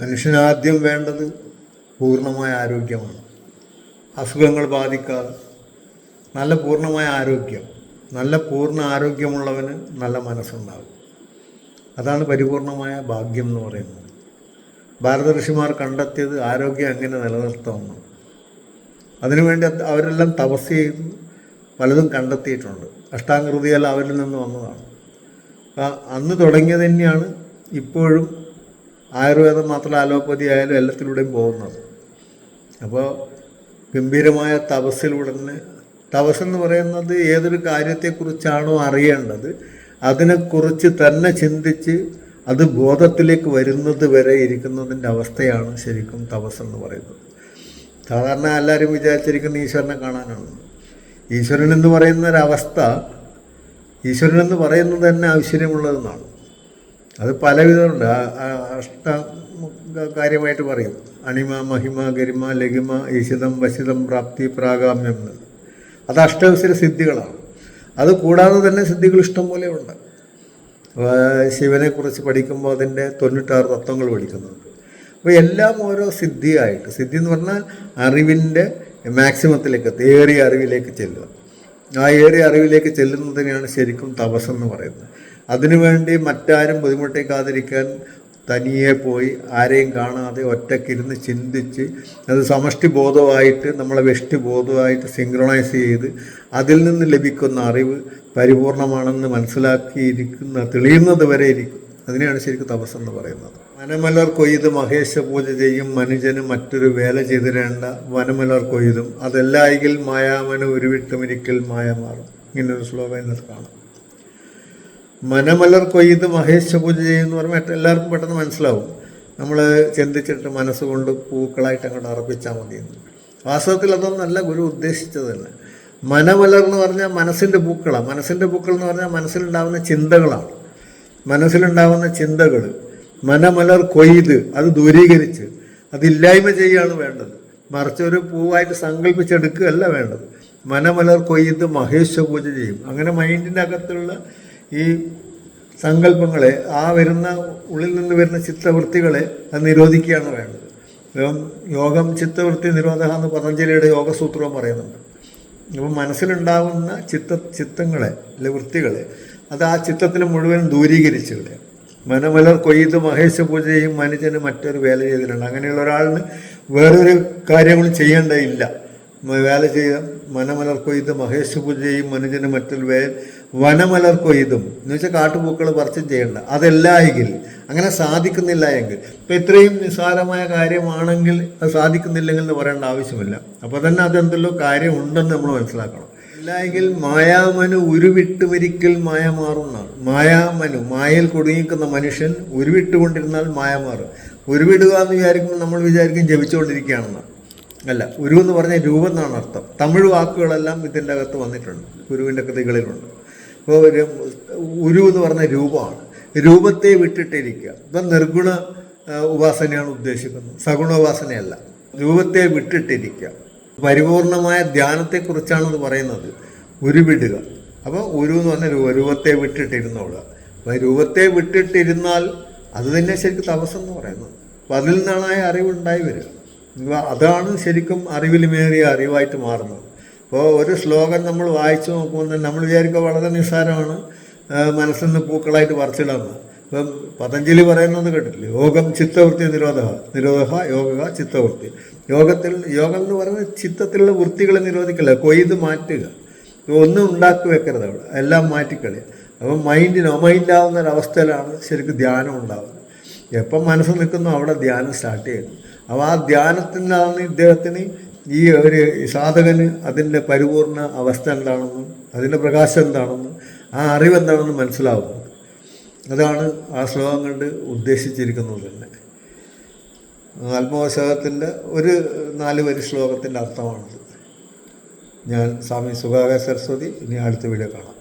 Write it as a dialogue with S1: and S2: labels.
S1: മനുഷ്യനാദ്യം വേണ്ടത് പൂർണമായ ആരോഗ്യമാണ്. അസുഖങ്ങൾ ബാധിക്കാതെ നല്ല പൂർണമായ ആരോഗ്യം നല്ല പൂർണ ആരോഗ്യമുള്ളവന് നല്ല മനസ്സുണ്ടാകും. അതാണ് പരിപൂർണമായ ഭാഗ്യം എന്ന് പറയുന്നത്. ഭാരത ഋഷിമാർ കണ്ടെത്തിയത് ആരോഗ്യം എങ്ങനെ നിലനിർത്താമെന്ന് അതിനുവേണ്ടി അത് അവരെല്ലാം തപസ് ചെയ്ത് പലതും കണ്ടെത്തിയിട്ടുണ്ട്. അഷ്ടാംകൃതിയെല്ലാം അവരിൽ നിന്ന് വന്നതാണ്. അന്ന് തുടങ്ങിയത് തന്നെയാണ് ഇപ്പോഴും ആയുർവേദം മാത്രം അലോപ്പതി ആയാലും എല്ലാത്തിലൂടെയും പോകുന്നത്. അപ്പോൾ ഗംഭീരമായ തപസ്സിലൂടെ തന്നെ തപസ്സെന്ന് പറയുന്നത് ഏതൊരു കാര്യത്തെക്കുറിച്ചാണോ അറിയേണ്ടത് അതിനെക്കുറിച്ച് തന്നെ ചിന്തിച്ച് അത് ബോധത്തിലേക്ക് വരുന്നത് വരെ ഇരിക്കുന്നതിന്റെ അവസ്ഥയാണ് ശരിക്കും തപസ്സെന്ന് പറയുന്നത്. സാധാരണ എല്ലാവരും വിചാരിച്ചിരിക്കുന്ന ഈശ്വരനെ കാണാനാണ്. ഈശ്വരൻ എന്ന് പറയുന്ന ഒരവസ്ഥ ഈശ്വരൻ എന്ന് പറയുന്നത് തന്നെ ഐശ്വര്യമുള്ളതെന്നാണ്. അത് പല വിധമുണ്ട് ആ- ആ അഷ്ട കാര്യമായിട്ട് പറയും. അണിമ മഹിമ ഗരിമ ലഘിമ ഈശിതം വശിതം പ്രാപ്തി പ്രാഗാമ്യം എന്ന്. അത് അഷ്ടവസര സിദ്ധികളാണ്. അത് കൂടാതെ തന്നെ സിദ്ധികൾ ഇഷ്ടം പോലെ ഉണ്ട്. ശിവനെക്കുറിച്ച് പഠിക്കുമ്പോൾ അതിന്റെ തൊണ്ണൂറ്റാറ് തത്വങ്ങൾ പഠിക്കുന്നുണ്ട്. അപ്പോൾ എല്ലാം ഓരോ സിദ്ധിയായിട്ട്. സിദ്ധി എന്ന് പറഞ്ഞാൽ അറിവിന്റെ മാക്സിമത്തിലേക്ക് ഏറിയ അറിവിലേക്ക് ചെല്ലുക. ആ ഏറിയ അറിവിലേക്ക് ചെല്ലുന്നതിനെയാണ് ശരിക്കും തപസ്സെന്ന് പറയുന്നത്. അതിനുവേണ്ടി മറ്റാരും ബുദ്ധിമുട്ടിക്കാതിരിക്കാൻ തനിയെ പോയി ആരെയും കാണാതെ ഒറ്റക്കിരുന്ന് ചിന്തിച്ച് അത് സമഷ്ടി ബോധമായിട്ട് നമ്മളെ വെഷ്ടി ബോധമായിട്ട് സിങ്ക്രണൈസ് ചെയ്ത് അതിൽ നിന്ന് ലഭിക്കുന്ന അറിവ് പരിപൂർണമാണെന്ന് മനസ്സിലാക്കിയിരിക്കുന്ന തെളിയുന്നത് വരെ ഇരിക്കും. അതിനെയാണ് ശരിക്കും തപസ്സെന്ന് പറയുന്നത്. വനമലർ കൊയ്ത് മഹേശ പൂജ ചെയ്യും മനുജന് മറ്റൊരു വേല ചെയ്തിരേണ്ട വനമലർ കൊയ്തും. അതെല്ലായെങ്കിൽ മായാമന് ഉരുവിട്ടുമിരിക്കൽ മായ മാറും. ഇങ്ങനൊരു ശ്ലോകം എന്നത് കാണാം. മനമലർ കൊയ്ത് മഹേശ പൂജ ചെയ്യുമെന്ന് പറഞ്ഞാൽ എല്ലാവർക്കും പെട്ടെന്ന് മനസ്സിലാവും. നമ്മൾ ചിന്തിച്ചിട്ട് മനസ്സുകൊണ്ട് പൂക്കളായിട്ട് അങ്ങോട്ട് അർപ്പിച്ചാൽ മതിയെന്ന് വാസ്തവത്തിൽ അതൊന്നും അതൊന്നല്ല ഗുരു ഉദ്ദേശിച്ചതല്ല മനമലർ എന്ന് പറഞ്ഞാൽ മനസ്സിന്റെ പൂക്കളാണ് മനസ്സിന്റെ പൂക്കൾ എന്ന് പറഞ്ഞാൽ മനസ്സിലുണ്ടാകുന്ന ചിന്തകളാണ്. മനസ്സിലുണ്ടാകുന്ന ചിന്തകൾ മനമലർ കൊയ്ത് അത് ദൂരീകരിച്ച് അതില്ലായ്മ ചെയ്യുകയാണ് വേണ്ടത്. മറിച്ച് ഒരു പൂവായിട്ട് സങ്കല്പിച്ചെടുക്കുകയല്ല വേണ്ടത്. മനമലർ കൊയ്ത് മഹേശ്വര പൂജ ചെയ്യും. അങ്ങനെ മൈൻഡിന്റെ അകത്തുള്ള ഈ സങ്കല്പങ്ങളെ ആ വരുന്ന ഉള്ളിൽ നിന്ന് വരുന്ന ചിത്തവൃത്തികളെ അത് നിരോധിക്കുകയാണ് വേണ്ടത്. ഇപ്പം യോഗം ചിത്തവൃത്തി നിരോധക എന്ന് പതഞ്ജലിയുടെ യോഗസൂത്രവും പറയുന്നുണ്ട്. അപ്പം മനസ്സിലുണ്ടാകുന്ന ചിത്ത ചിത്തങ്ങളെ അല്ലെ വൃത്തികളെ അത് ആ ചിത്തത്തിന് മുഴുവൻ ദൂരീകരിച്ചു കളയുക മനമലർ കൊയ്ത് മഹേശ പൂജയും മനുഷ്യന് മറ്റൊരു വേല ചെയ്തിട്ടുണ്ട്. അങ്ങനെയുള്ള ഒരാളിന് വേറൊരു കാര്യങ്ങളും ചെയ്യേണ്ടതില്ല. വേല ചെയ്ത മനമലർ കൊയ്ത് മഹേഷ് പൂജയും മനുജന് മറ്റൊരു വേ വനമലർ കൊയ്തും. എന്ന് വെച്ചാൽ കാട്ടുപൂക്കൾ പറിച്ചും ചെയ്യേണ്ട. അതല്ല എങ്കിൽ അങ്ങനെ സാധിക്കുന്നില്ല എങ്കിൽ. ഇപ്പം ഇത്രയും നിസ്സാരമായ കാര്യമാണെങ്കിൽ അത് സാധിക്കുന്നില്ലെങ്കിൽ എന്ന് പറയേണ്ട ആവശ്യമില്ല. അപ്പോൾ തന്നെ അതെന്തല്ലോ കാര്യം ഉണ്ടെന്ന് നമ്മൾ മനസ്സിലാക്കണം. ഇല്ലായെങ്കിൽ മായാമനു ഉരുവിട്ടുമൊരിക്കൽ മായ മാറുന്നതാണ് മായാമനു മായയിൽ കുടുങ്ങിക്കുന്ന മനുഷ്യൻ ഉരുവിട്ടുകൊണ്ടിരുന്നാൽ മായ മാറും. ഉരുവിടുക എന്ന് വിചാരിക്കുമ്പോൾ നമ്മൾ വിചാരിക്കും ജപിച്ചുകൊണ്ടിരിക്കുകയാണെന്നാണ്. അല്ല ഉരു എന്ന് പറഞ്ഞാൽ രൂപം എന്നാണ് അർത്ഥം. തമിഴ് വാക്കുകളെല്ലാം ഇതിന്റെ അകത്ത് വന്നിട്ടുണ്ട് ഗുരുവിന്റെ കൃതികളിലുണ്ട്. അപ്പോൾ ഒരു ഉരു എന്ന് പറഞ്ഞ രൂപമാണ്. രൂപത്തെ വിട്ടിട്ടിരിക്കുക. ഇപ്പം നിർഗുണ ഉപാസനയാണ് ഉദ്ദേശിക്കുന്നത്. സഗുണ ഉപാസനയല്ല. രൂപത്തെ വിട്ടിട്ടിരിക്കുക. പരിപൂർണമായ ധ്യാനത്തെക്കുറിച്ചാണ് അത് പറയുന്നത്. ഉരുവിടുക. അപ്പോൾ ഉരു എന്ന് പറഞ്ഞ രൂപ രൂപത്തെ വിട്ടിട്ടിരുന്നോളുക. അപ്പോൾ രൂപത്തെ വിട്ടിട്ടിരുന്നാൽ അത് തന്നെ ശരിക്കും തപസ്സെന്ന് പറയുന്നത്. അപ്പോൾ അതിൽ നിന്നാണ് ആ അറിവുണ്ടായി വരിക. അതാണ് ശരിക്കും അറിവിലുമേറിയ അറിവായിട്ട് മാറുന്നത്. അപ്പോൾ ഒരു ശ്ലോകം നമ്മൾ വായിച്ചു നോക്കുമ്പോൾ നമ്മൾ വിചാരിക്കുക വളരെ നിസ്സാരമാണ് മനസ്സിൽ നിന്ന് പൂക്കളായിട്ട് പറിച്ചിടാമെന്ന് ഇപ്പം പതഞ്ജലി പറയുന്നത് കേട്ടിട്ടില്ല? യോഗം ചിത്തവൃത്തി നിരോധ നിരോധ യോഗ ചിത്തവൃത്തി. യോഗത്തിൽ യോഗം എന്ന് പറയുന്നത് ചിത്തത്തിലുള്ള വൃത്തികളെ നിരോധിക്കില്ല കൊയ്ത് മാറ്റുക. ഒന്നും ഉണ്ടാക്കി വെക്കരുത് അവിടെ എല്ലാം മാറ്റിക്കളയുക അപ്പം മൈൻഡിന് അമൈൻഡാവുന്ന ഒരവസ്ഥയിലാണ് ശരിക്കും ധ്യാനം ഉണ്ടാവുന്നത്. എപ്പം മനസ്സ് നിൽക്കുന്നോ അവിടെ ധ്യാനം സ്റ്റാർട്ട് ചെയ്യുന്നു. അപ്പോൾ ആ ധ്യാനത്തിൽ നിന്നാണ് ഇദ്ദേഹത്തിന് ഈ ഒരു സാധകന് അതിന്റെ പരിപൂർണ അവസ്ഥ എന്താണെന്നും അതിന്റെ പ്രകാശം എന്താണെന്നും ആ അറിവ് എന്താണെന്നും മനസ്സിലാവുന്നത്. അതാണ് ആ ശ്ലോകം കൊണ്ട് ഉദ്ദേശിച്ചിരിക്കുന്നത് തന്നെ. ആത്മവശകത്തിന്റെ ഒരു നാല് വരി ശ്ലോകത്തിന്റെ അർത്ഥമാണത്. ഞാൻ സ്വാമി സുഖാക സരസ്വതി ഇനി അടുത്ത വീഡിയോ കാണാം.